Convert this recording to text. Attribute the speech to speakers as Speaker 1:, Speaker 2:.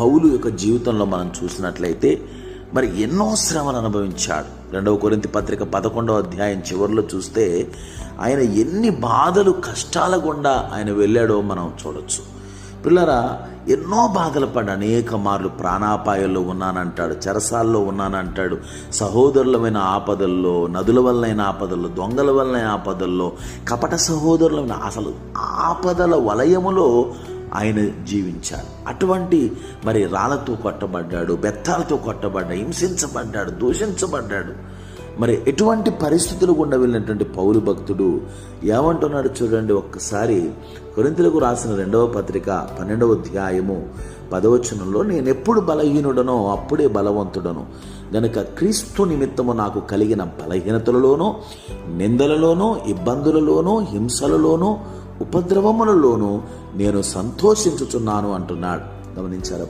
Speaker 1: పౌలు యొక్క జీవితంలో మనం చూసినట్లయితే మరి ఎన్నో శ్రమలు అనుభవించాడు. రెండవ కొరింత పత్రిక పదకొండవ అధ్యాయం చివరిలో చూస్తే ఆయన ఎన్ని బాధలు కష్టాల గుండా ఆయన వెళ్ళాడో మనం చూడొచ్చు. పిల్లరా ఎన్నో బాధలు పడి అనేక మార్లు ప్రాణాపాయాల్లో ఉన్నానంటాడు చెరసాల్లో ఉన్నానంటాడు. సహోదరులమైన ఆపదల్లో నదుల వల్లైన ఆపదల్లో దొంగల వల్లైన ఆపదల్లో కపట సహోదరులమైన అసలు ఆపదల వలయములో ఆయన జీవించాడు. అటువంటి మరి రాళ్ళతో కొట్టబడ్డాడు బెత్తాలతో కొట్టబడ్డాడు హింసించబడ్డాడు దూషించబడ్డాడు. మరి ఎటువంటి పరిస్థితులు గుండా వెళ్ళినటువంటి పౌరు భక్తుడు ఏమంటున్నాడు చూడండి ఒక్కసారి. కొరింతలకు రాసిన రెండవ పత్రిక పన్నెండవ అధ్యాయము పదవచనంలో నేను ఎప్పుడు బలహీనుడనో అప్పుడే బలవంతుడను. గనుక క్రీస్తు నిమిత్తము నాకు కలిగిన బలహీనతలలోనూ నిందలలోనూ ఇబ్బందులలోనూ హింసలలోనూ ఉపద్రవములలోనూ నేను సంతోషించుచున్నాను అంటున్నాడు. గమనించారు